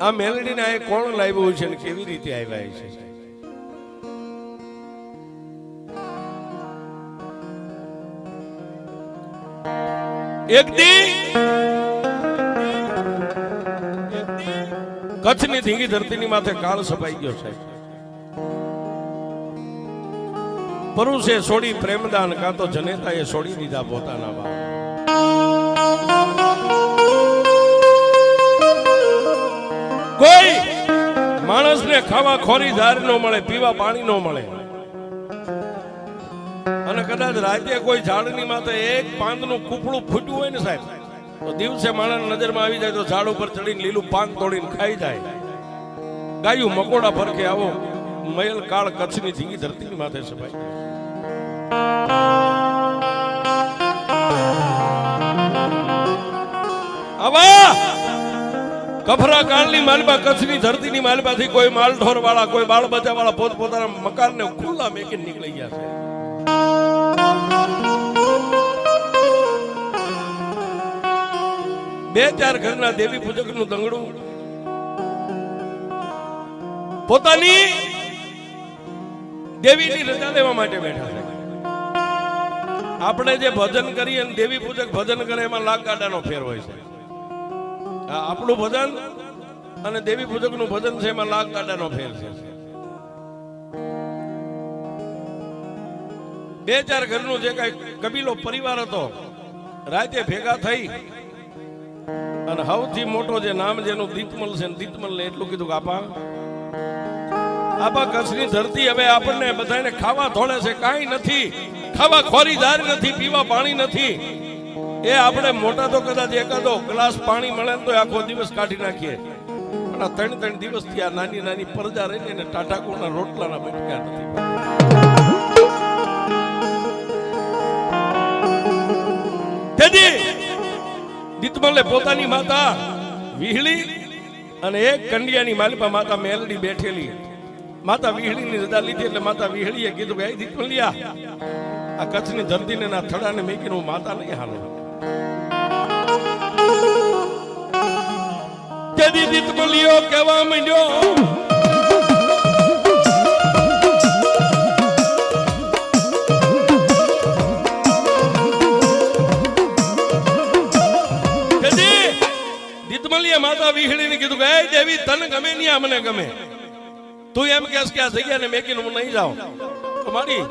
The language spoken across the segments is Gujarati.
આ મેલડીને આ કોણ લાવ્યું છે ને કેવી રીતે આવ્યા છે? એક દી કચ્છની ધીંગી ધરતીની માથે કાળ સપાઈ ગયો છે. પરુષે છોડી પ્રેમદાન, કાં તો જનેતાએ છોડી દીધા પોતાના બાપ. કોઈ માણસને ખાવા ખોરી ધાર ન મળે, પીવા પાણી ન મળે. અને કદાચ રાતે કોઈ ઝાડની માથે એક પાંદનું કૂપડું ફૂટ્યું હોય ને સાહેબ, તો દિવસે માણસ નજરમાં આવી જાય તો ઝાડ ઉપર ચડીને લીલું પાન તોડીને ખાઈ જાય. ગાયું મકોડા ફરકે આવો, મયલ કાળ કચ્છની ધીંગી ધરતીની માથે સભાઈ કફરા કાળની માલબા, કચ્છની ધરતીની માલબાથી કોઈ માલઢોર વાળા કોઈ બાળ બચ્ચા વાળા પોત પોતાના મકાનને ખુલ્લા મેકીને નીકળી ગયા છે. બે ચાર ઘરના દેવી પૂજકનું દંગડું. પોતાની દેવીની રજા લેવા માટે બેઠા છે. આપણે જે ભજન કરીએ દેવી પૂજક ભજન કરે એમાં લાગ ગાડાનો ફેર હોય છે. આપણું ભજન અને દેવી પૂજકનું ભજન છે, એમાં લાખ ગાડાનો ફેર છે. બે ચાર ઘરનું જે કઈ કબીલો પરિવાર હતો, રાતે ભેગા થઈ અને સૌથી મોટો જે નામ જેનું દીપમલ છે, ને દીપમલ ને એટલું કીધું કે આપા આપા કચ્છની ધરતી હવે આપણને બધાને ખાવા થોડે છે, કાંઈ નથી, ખાવા ખોરીદાર નથી, પીવા પાણી નથી. એ આપણે મોટા તો કદાચ એકાદો ગ્લાસ પાણી મળે તો આખો દિવસ કાઢી નાખીએ. પણ આ ત્રણ ત્રણ દિવસથી આ નાની નાની પરજા રહીને એને ટાટાકુના રોટલાના બટક્યા નથી. દીતમલે પોતાની માતા વિહળી અને એક કંડિયાની માલિપા માતા મેલડી બેઠેલી. માતા વિહળીની રજા લીધી એટલે માતા વિહળીએ કીધું કે "એ દીતમલિયા આ કચ્છની ધરતીને ના થડાને મેકીને હું માતા નહીં હાલો. તેથી દીતમલિયો કહેવા માંડ્યો. માતા વિહળીને કીધું કે, "એ દેવી, તને ગમે નહીં આ મને ગમે. તું એમ કહેશ કે આ જગ્યાને મેકીને હું નહીં જાઉં. મારી,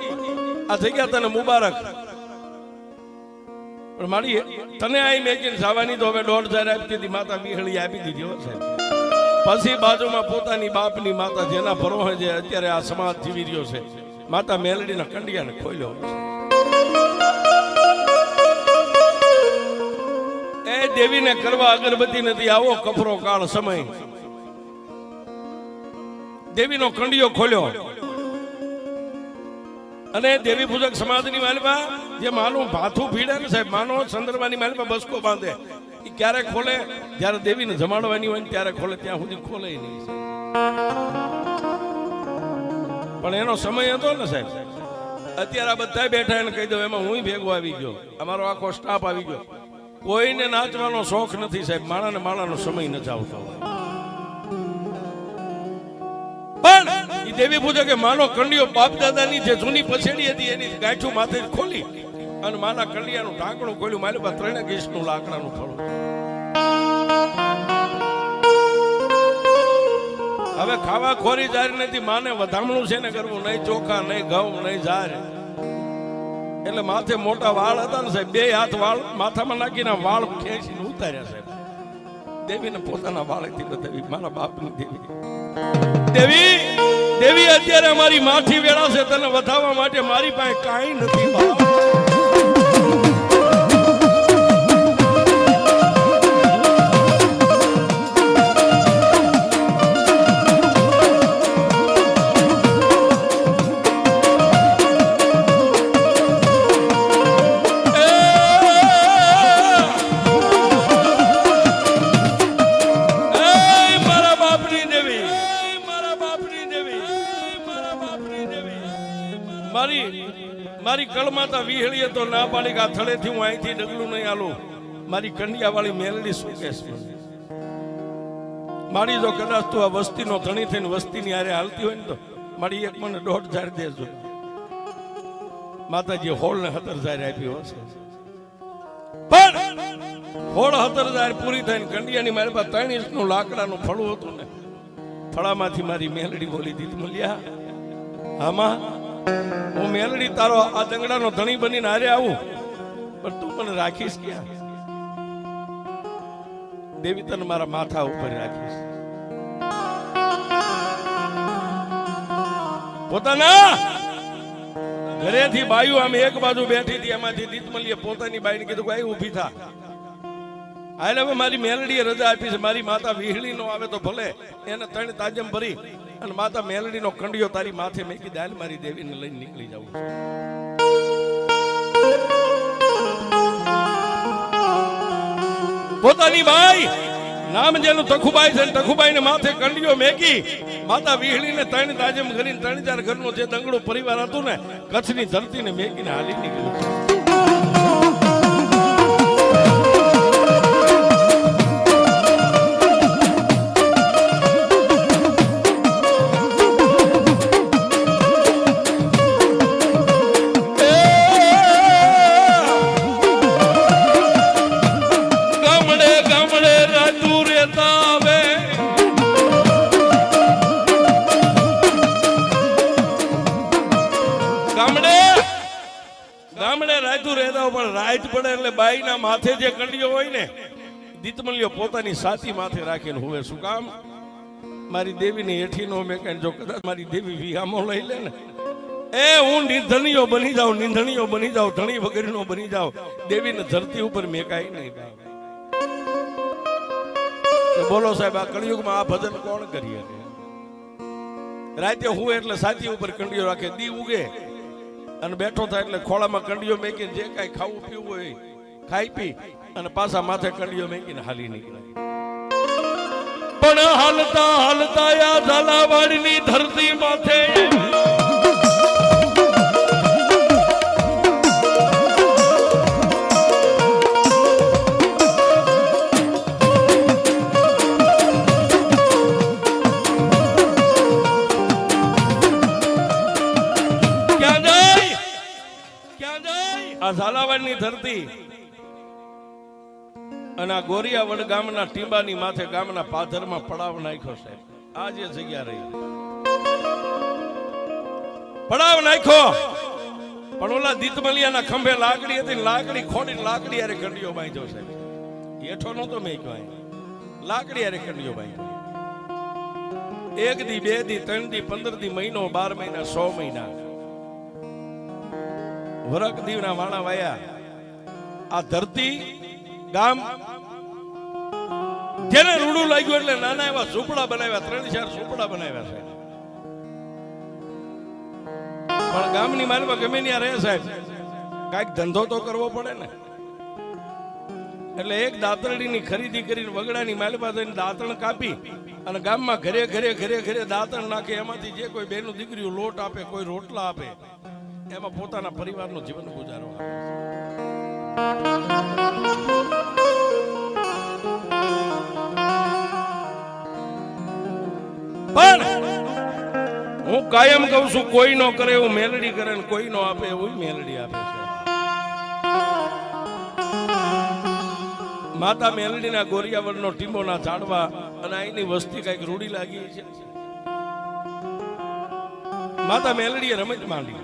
આ જગ્યા તને મુબારક. પણ મારી તને આ મેકીને જવાની તો હવે દોઢ હજાર આપી દીધી, માતા વિહળી આપી દીધી હો સાહેબ. પછી બાજુમાં પોતાની બાપની માતા જેના ભરોહે જે અત્યારે આ સમાજ જીવી રહ્યો છે. માતા મેલડીના કંડિયાને ખોલ્યો. એ દેવીને કરવા અગરબત્તી નથી, આવો કફરો કાળ સમય. દેવીનો કંડિયો ખોલ્યો. અને દેવી પૂજક સમાજની માલમાં જે માનું ભાથું ભીડે ને સાહેબ માનો ચંદ્રમાની માલમાં બસકો બાંધે એ ક્યારે ખોલે? જ્યારે દેવીને જમાડવાની હોય ને ત્યારે ખોલે, ત્યાં સુધી ખોલે નહીં. પણ એનો સમય હતો ને સાહેબ, અત્યારે આ બધા બેઠા એને કહી દઉં, એમાં હું ભેગો આવી ગયો. અમારો આખો સ્ટાફ આવી ગયો. કોઈને નાચવાનો શોખ નથી સાહેબ, માણાને માણાનો સમય નથી આવતો. દેવી પૂજે કે માનો કંડિયો બાપ દાદાની જે જૂની પછેડી હતી એની ગાંઠું માથે ખોલી અને માના કંડિયાનું ઢાંકણું ખોલ્યું. મારી પાસે ત્રણે ગેસનું લાકડાનું ફળું હવે ખાવા ખોરી જાર નથી. માને વધામણું છે ને કરવું? નહીં ચોખા, નહીં ઘઉં, નહીં જાર. એટલે માથે મોટા વાળ હતા ને સાહેબ. બે હાથ વાળ માથામાં નાખીને વાળ ખેંચીને ઉતાર્યા સાહેબ. દેવીને પોતાના વાળેથી બતાવી. મારા બાપની દેવી. દેવી દેવી અત્યારે અમારી માઠી વેળા છે તને વધાવવા માટે મારી પાસે કાંઈ નથી મારી કળમાતા વિહળીએ તો ના પાડી કે આ થળેથી હું અહીંથી ડગલું નહીં આલું. મારી કંડિયા વાળી મેલડી શું કહેશ મારી જો કદાચ તું આ વસ્તીનો ધણી થઈને વસ્તીની આરે હાલતી હોય ને તો મારી એક મને દોઢ હજાર દેજો. માતાજી હોળ ને હતર હજાર આપ્યો હશે પણ હોળ હતર હજાર પૂરી થઈને કંડિયાની મારી પાસે ત્રણ ઇંચનું લાકડાનું ફળું હતું ને. ફળામાંથી મારી મેલડી બોલી દીધી મળ્યા આમાં હું મેલડી તારો આ દંગડાનો ધણી બનીને હારે આવું, પણ તું મને રાખીશ ક્યાં? દેવી તને મારા માથા ઉપર રાખીશ. પોતાના ઘરેથી બાયુ આમ એક બાજુ બેઠી હતી, એમાંથી દીતમલીએ પોતાની બાઈને કીધું કે અહીં ઊભી થા. હાલે હવે મારી મેલડીએ રજા આપી છે, મારી માતા વીહળી નો આવે તો ભલે, એને ત્રણ તાજમ ભરી અને માતા મેલડી નો કંડિયો તારી માથે મેકી દાલ મારી દેવીને લઈને નીકળી જવું પોતાની ભાઈ નામ જેનું તખુબાઈ છે ને તખુબાઈને માથે કંડિયો મેકી માતા વીહળીને ત્રણ તાજમ કરીને ત્રણ ચાર ઘરનો જે દંગડો પરિવાર હતું ને કચ્છની ધરતીને મેકીને હાલી નીકળ્યું બાઈના માથે જે કંડિયો હોય ને દીતમલ્યો પોતાની સાથી માથે રાખીને હુવે. શું કામ? મારી દેવીની હેઠીનો મેં કઈ જો કદાચ મારી દેવી વિહામો લઈ લે ને, એ હું નિર્ધનીઓ બની જાઉં, નિંધણીઓ બની જાઉં, ધણી વગરનો બની જાઉં. દેવીને ધરતી ઉપર મેકાય નહીં બોલો સાહેબ, આ કળિયુગમાં આ ભજન કોણ કરી શકે? રાતે હું એટલે સાચી ઉપર કંડિયો રાખે, દી ઉગે. અને બેઠો થાય એટલે ખોળામાં કંડિયો મેકીને જે કાંઈ ખાવું પીવું હોય ખાઈ પી અને પાછા માથે કંડિયો મેકીને હાલી નીકળે પણ હાલતા હાલતા આ ઝાલાવાડની ધરતી માથે આ ઝાલાવાડની ધરતી અને આ ગોરિયાવડ ગામના ટીંબાની માથે ગામના પાથરમાં પડાવ નાખ્યો સાહેબ. આ જે જગ્યા રહી પડાવ નાખ્યો. પણ ઓલા દીતમલિયાના ખંભે લાકડી હતી લાકડી ખોડીને લાકડી અરે કંડિયો બાંધ્યો છે હેઠો નહોતો મેં કહ્યું લાકડી અરે કંડિયો બાંધ્યો. એક દી, બે દી, ત્રણ દી, પંદર દી, મહિનો, બાર મહિના, સો મહિના. વરક દીવના વાણા વાયા. આ ધરતી ગામ. જેને રૂડું લાગ્યું એટલે નાના એવા ઝૂંપડા બનાવ્યા, ત્રણ ચાર ઝૂંપડા બનાવ્યા છે પણ ગામની માલમાં ગમે ત્યાં રહે સાહેબ. કાંઈક ધંધો તો કરવો પડે ને. એટલે એક દાંતરડીની ખરીદી કરીને વગડાની માલપા થઈને દાંતણ કાપી અને ગામમાં ઘરે ઘરે ઘરે ઘરે દાંતણ નાખે. એમાંથી જે કોઈ બેનું દીકરીઓ લોટ આપે, કોઈ રોટલા આપે, એમાં પોતાના પરિવારનું જીવન ગુજારો પણ હું કાયમ કહું છું, કોઈ નો કરે એવું મેલડી કરે કોઈ નો આપે એવું મેલડી આપે છે. માતા મેલડીના ગોરિયાવડનો ટીંબોના ઝાડવા અને અહીંની વસ્તી કંઈક રૂડી લાગી છે. માતા મેલડીએ રમત માંડી.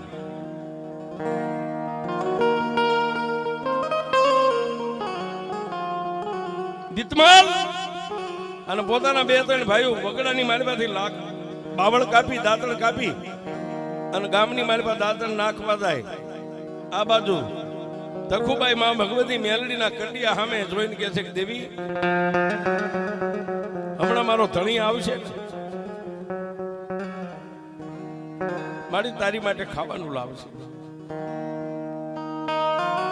દીતમાલ! અને પોતાના બે ત્રણ ભાઈઓ વગડાની માલમાંથી લાખ બાવળ કાપી, દાંતણ કાપી અને ગામની માલપા દાંતણ નાખવા જાય. આ બાજુ તખુબાઈ માં ભગવતી મેલડીના કંડિયા સામે જોઈને કહે છે કે, દેવી, હમણાં મારો ધણી આવશે મારી તારી માટે ખાવાનું લાવશે.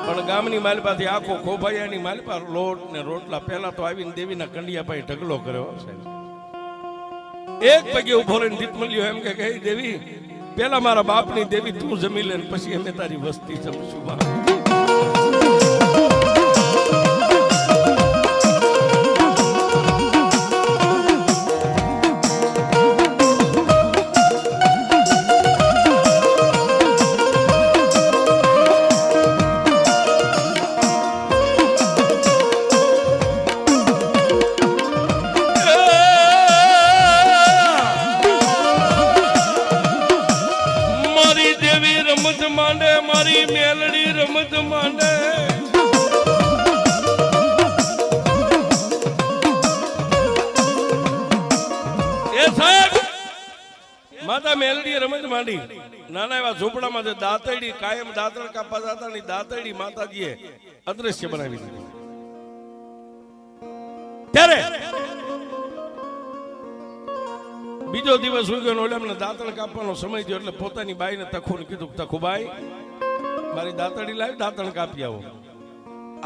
પણ ગામની માલપાથી આખો ખોભાયાની માલપા લોટ ને રોટલા. પહેલા તો આવીને દેવીના કંડિયા પાસે ઢગલો કર્યો એક પગે ઊભો રહીને દીપમલ્યો એમ કે કહી દેવી, પેલા મારા બાપની દેવી તું જમી લે પછી અમે તારી વસ્તી જમશું. બા માતા મેલડી રમત માંડી. નાના એવા ઝૂંપડામાં જે દાંતડી કાયમ દાંતણ કાપા જતા ની દાતરડી માતાજીએ અદ્રશ્ય બનાવી દીધી. ત્યારે બીજો દિવસ ઉગ્યો ઓલે ઓલા દાંતણ કાપવાનો સમય થયો એટલે પોતાની બાઈને તખુને કીધું તખુબાઈ મારી દાંતડી લાવી દાંતણ કાપી આવો.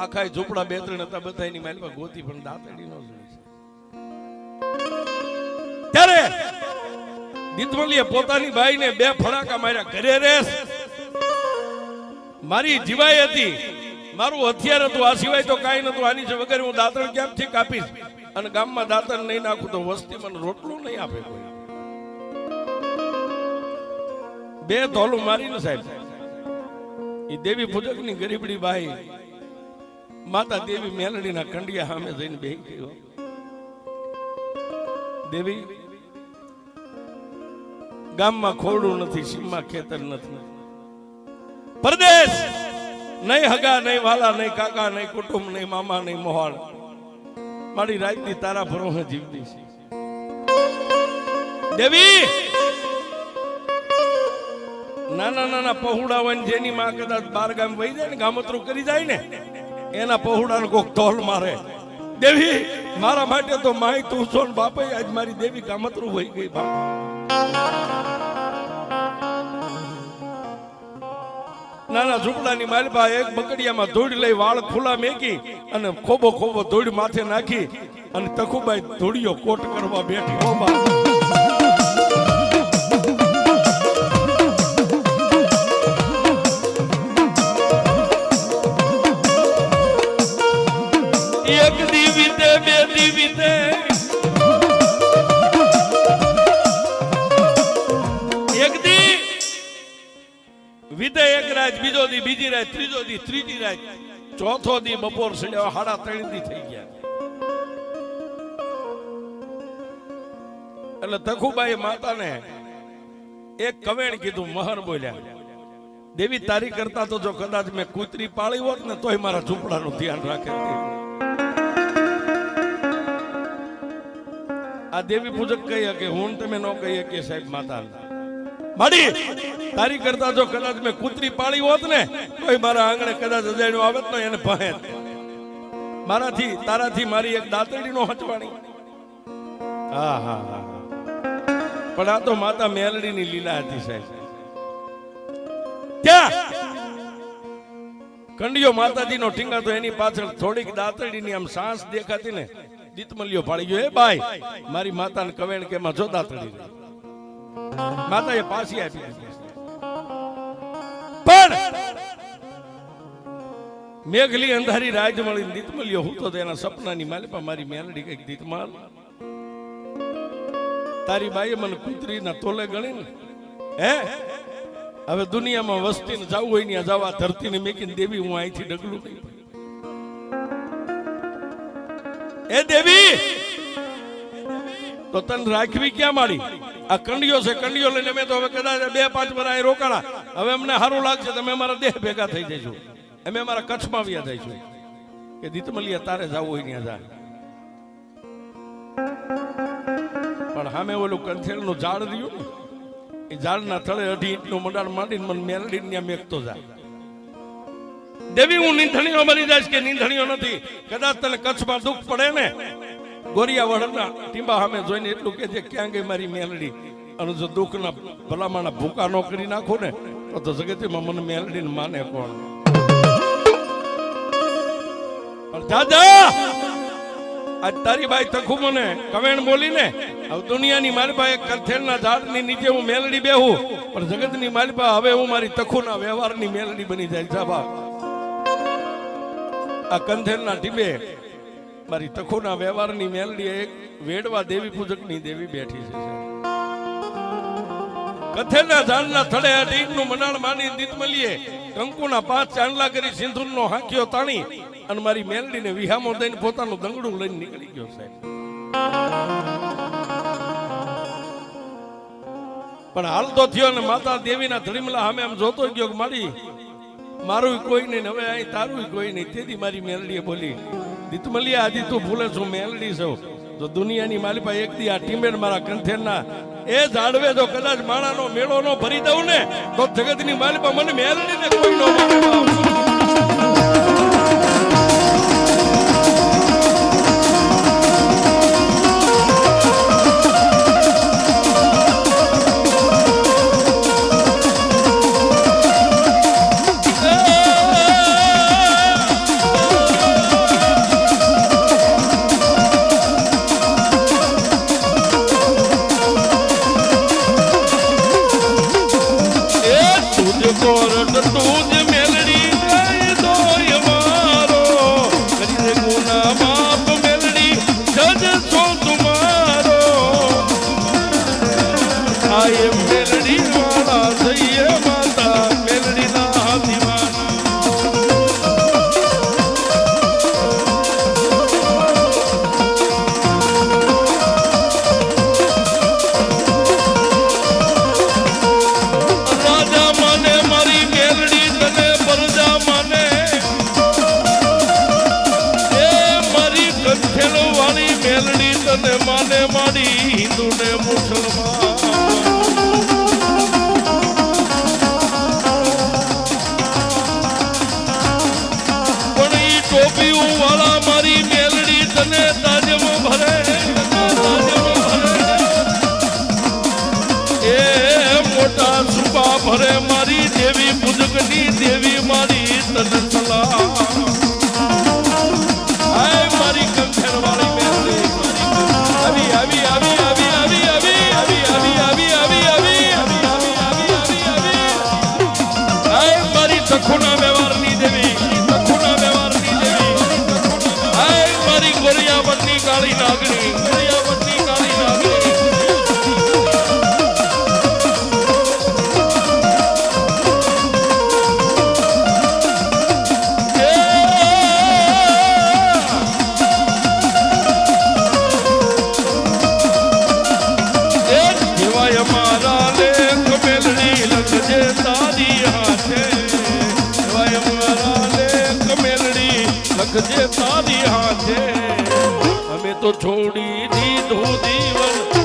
આખા ઝૂંપડા બે ત્રણ હતા બધા એની માલમાં ગોતી, પણ દાંતડી નો ત્યારે દીતમલીએ પોતાની બાઈને બે ફડાકા માર્યા. ઘરે રેસ. મારી જીવાય હતી. મારું હથિયાર હતું. આ સિવાય તો કાંઈ નતું આની છે વગર હું દાંતણ ક્યાંથી કાપીશ? અને ગામમાં દાંતણ નહીં નાખું તો વસ્તી મને રોટલું નહીં આપે કોઈ. બે ધોલું મારીને સાહેબ. એ દેવી પૂજકની ગરીબડી બાઈ. માતા દેવી મેલડીના કંડિયા સામે જઈને બેહી દેવી ગામમાં ખોડું નથી, સીમમાં ખેતર નથી. પરદેશ! નહીં હગા, નહીં વાલા, નહીં કાકા, નહીં કુટુંબ, નહીં મામા, નહીં મોહાળ મારી રાજની તારા ભરોસે જીવતી છે. દેવી! નાના નાના પહોળા હોય જેની માં કદાચ બાર ગામ વહી જાય ને, ગામતરું કરી જાય ને, એના પહોળાને કોક ઢોલ મારે. દેવી, મારા માટે તો માય તું છો બાપે, આજ મારી દેવી ગામતરું વહી ગઈ બાપ. નાના ઝૂંપડાની માલબા એક બકડિયામાં ધૂળ લઈ વાળ ખુલ્લા મેકી અને ખોબો ખોબો ધૂળ માથે નાખી અને તખુબાઈ ધૂળિયો કોટ કરવા બેઠી. વીતે એક રાત બીજો દી, બીજી રાત ત્રીજો દી, ત્રીજી રાત ચોથો દી બપોર સડ્યા સાડા ત્રણ દી થઈ ગયા. એટલે તખુબાઈ માતાને એક કવેણ કીધું મહર બોલ્યા, દેવી, તારી કરતા તો જો કદાચ મેં કૂતરી પાળી હોત ને, તોય મારા ઝૂંપડાનું ધ્યાન રાખે. આ દેવી પૂજક કહી કે, હું તમે ન કહી કે સાહેબ માતા માડી, તારી કરતા જો કદાચ મેં કૂતરી પાળી હોત ને તો મારા આંગણે કદાચ અજાણ્યું આવત ને એને પહે મારાથી, તારાથી મારી એક દાંતડી નો હચવાણી. હા હા હા પણ આ તો માતા મેલડીની લીલા હતી સાહેબ. ક્યાં? કંડિયો માતાજીનો ઠીંગા તો એની પાછળ થોડીક દાતરડીની આમ સાંસ દેખાતી ને, દીતમલ્યો પાડી ગયો. એ બાઈ, મારી માતાને કવેણ કે માં જો દાંતડી. માતાએ પાછી આપી. પણ મેઘલી અંધારી રાજ મળી દીત મળ્યો. હું તો એના સપનાની માલિપા મારી મેલડી કંઈક દીતમાલ તારી બાઈએ મને કૂતરીના તોલે ગણી ને હે? હવે દુનિયામાં વસ્તીને જવું હોય ને જવા ધરતીને મેકીને દેવી હું અહીંથી ડગલું નહીં. એ દેવી, તો તને રાખવી ક્યાં મારી આ કંડિયો છે કંડિયો લઈને અમે તો હવે કદાચ બે પાંચ વર્ષ રોકાણા. હવે અમને સારું લાગશે, તમે અમારા દેહ ભેગા થઈ જઈશું. અમે અમારા કચ્છમાં આવ્યા જઈશું કે દીતમલિયા તારે જવું હોય ત્યાં જાય પણ સામે ઓલું કંથેલનું ઝાડ રહ્યું ને, એ ઝાડના થળે અઢી ઇંચનું મંડાણ માંડીને મને મેલડી ત્યાં મેકતો જાય દેવી, હું નીંધણીઓ બની જાય કે નીંધણીઓ નથી? કદાચ તને કચ્છમાં દુઃખ પડે ને ગોરિયા વડના ટીંબા સામે જોઈને એટલું કે છે, ક્યાં ગઈ મારી મેલડી? અને જો દુઃખના ભલામાના ભૂકા નો કરી નાખો ને, તો તો જગતમાં મને મેલડીને માને કોણ? દાદા, આજ તારી બાઈ તખુ મને કવેણ બોલીને હવે દુનિયાની માલિપા એક કથેરના ઝાડની નીચે હું મેલડી બેહું, પણ જગતની પાસે હવે હું મારી તખુના વ્યવહારની મેલડી બની જાય. સાહેબ આ કંથેરના ટીબે મારી તખોના વ્યવહારની મેલડી એક વેડવા દેવી પૂજકની દેવી બેઠી છે કથેના ઝાડના થડે અઢીકનું મનાળ માની દીતમલીએ કંકુના પાંચ ચાંદલા કરી સિંધુરનો હાંક્યો તાણી, અને મારી મેલડીને વિહામો દઈને પોતાનું દંગડું લઈને નીકળી ગયો સાહેબ. પણ હાલ તો થયો ને માતા દેવીના ધડીમલા સામે આમ જોતો ગયો મારી મારું કોઈ નહીં હવે અહીં તારું કોઈ નહીં. તેથી મારી મેલડીએ બોલી દીતમલિયા આજી તું ભૂલે છું, મેલડી છું. તો દુનિયાની માલી પાસે એક દી આ ટીમેટ મારા કંઠેરના. એ જાડવે જો કદાચ માણાનો મેળો નો ભરી દઉં ને, તો જગતની માલી પાસે મને મેલડીને કોઈ નો the Sunday morning. વરિયાવરની કાળી નાગણી તો છોડી દીધું દીવન.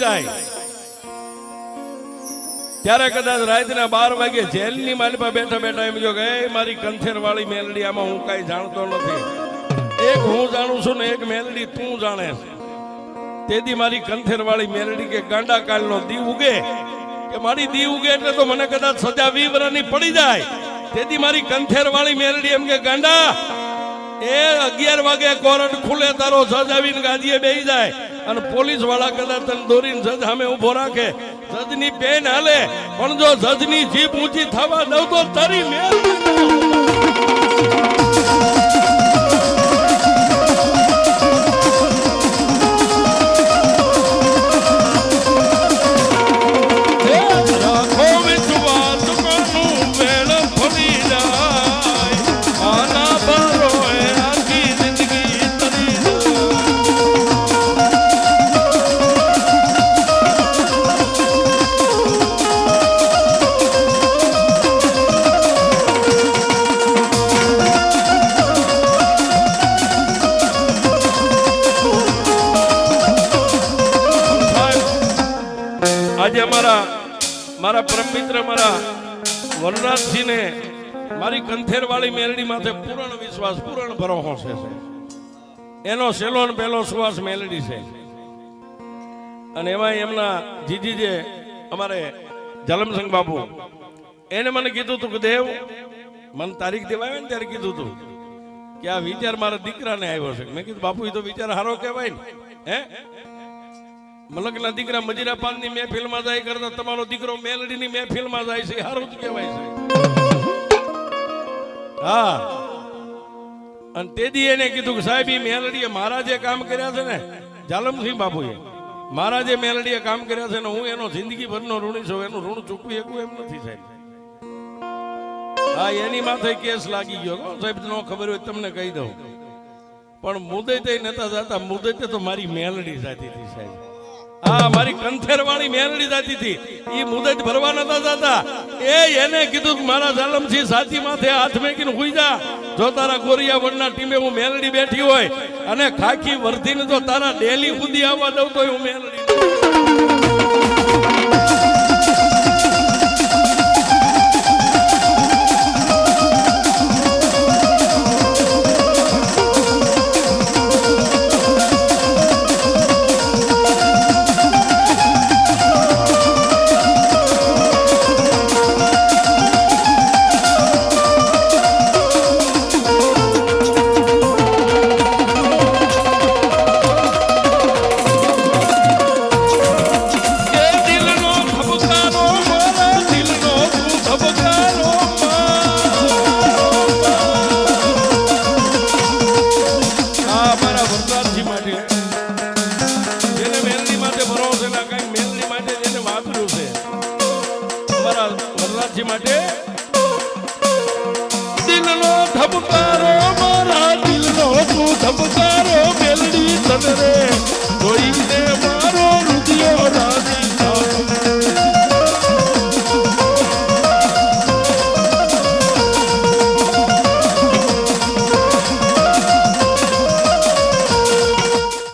જાય. ત્યારે કદાચ રાતના બાર વાગે જેલની માલિપા બેઠા બેઠા એમ જો કે, "એ મારી કંથેર વાળી મેલડી, આમાં હું કાંઈ જાણતો નથી. એક હું જાણું છું ને એક મેલડી તું જાણે. તેથી મારી કંથેર વાળી મેલડી કે, ગાંડા કાળનો દી ઉગે. કે, મારી દી ઉગે એટલે તો મને કદાચ સજા વીવરાની પડી જાય. તેથી મારી કંથેર વાળી મેલડી એમ કે, ગાંડા, એ અગિયાર વાગે કોરટ ખુલે, તારો સજાવીને ગાદીએ બેહી જાય. અને પોલીસવાળા કદાચ તને દોરીને જજ સામે ઊભો રાખે. જજની પેન હાલે, પણ જો જજની જીભ ઊંચી થવા દઉં તો તારી મેલ વનરાજસિંહને મારી કંથેરવાળી મેલડી માથે પૂર્ણ વિશ્વાસ, પૂર્ણ ભરોસો છે. એનો સેલો ને પહેલો સુવાસ મેલડી છે. અને એમાં એમના જીજી જે અમારે જલમસંગ બાપુ, એને મને કીધું હતું કે દેવ, મને તારીખ દેવાય ને ત્યારે કીધું હતું કે આ વિચાર મારા દીકરાને આવ્યો છે. મેં કીધું, બાપુ એ તો વિચાર સારો કહેવાય ને. હે? મલકના દીકરા મજીરા પાનની મહેફિલમાં જાય કરતા તમારો દીકરો મેલડીની મહેફિલમાં જાય છે સારું જ કહેવાય છે. હા. અને તેદી એને કીધું કે સાહેબ મેલડીએ મારા જે કામ કર્યા છે ને જાલમસિંહ બાપુએ. મારા જે મેલડીએ કામ કર્યા છે ને, હું એનો જિંદગીભરનો ઋણી છું, એનું ઋણ ચૂકવી શકું એમ નથી સાહેબ. હા, એની માથે કેસ લાગી ગયો. સાહેબ, ન ખબર હોય તમને કહી દઉં. પણ મુદતે નતા જતા, મુદતે તો મારી મેલડી જાતી હતી સાહેબ. હા, મારી કંથેર વાળી મેલડી જાતી હતી. એ મુદત ભરવા નતા જતા. એ એને કીધું મારા જાલમથી સાથી માથે હાથ મેકીને હુઈ જા. જો તારા ગોરિયા વડના ટીમે હું મેલડી બેઠી હોય અને ખાખી વર્ધીને જો તારા ડેલી સુધી આવવા દઉં તો હું મેલડી